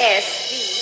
S V.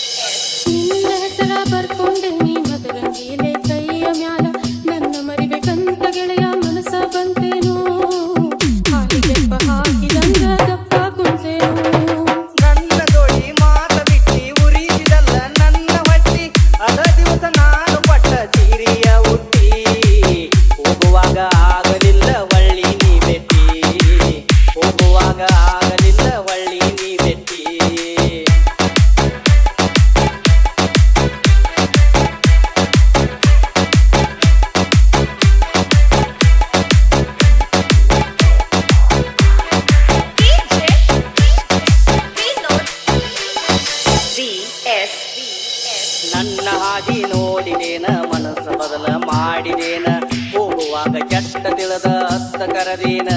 ಮನ ಹಾದಿ ನೋಡಿದೇನ ಮನಸ್ಸು ಬದಲ ಮಾಡಿದೇನ ಹೋಗುವಾಗ ಕೆಟ್ಟ ತಿಳದ ಅತ್ತ ಕರದೇನ,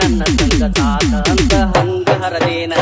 ನನ್ನ ತಂದ ತಾತ ಅಂತ ಹಂಗ ಹರದೇನ.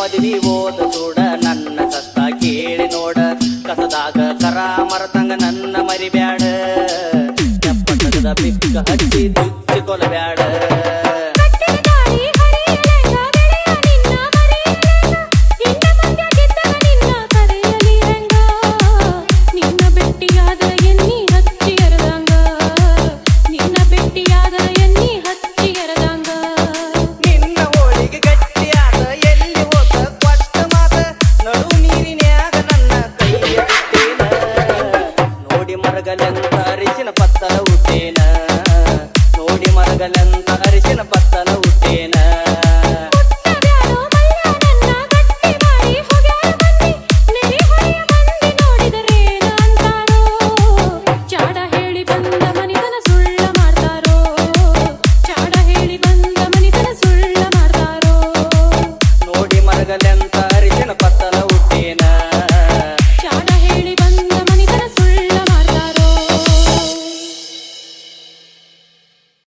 ಮದುವೆ ಓದ ಸೂಡ ನನ್ನ ಕಷ್ಟ ಕೇಳಿ ನೋಡ. ಕಸದಾಗ ಕರ ಮರತಂಗ ನನ್ನ ಮರಿಬ್ಯಾಡ. ಕಸದ ಪಿಕ್ಕ ಹಚ್ಚಿ ದುಚ್ಚಿ ಕೊಲಬ್ಯಾಡ ನೋಡಿ ಮರಗಲೆಂತ ಅರಿಶಿನ ಪತ್ತಲ ಉದ್ದೇನ ನೋಡಿ ಮರಗಲೆಂತ ಅರಿಶಿನ ಪತ್ತಲ ಹುಟ್ಟೇನ.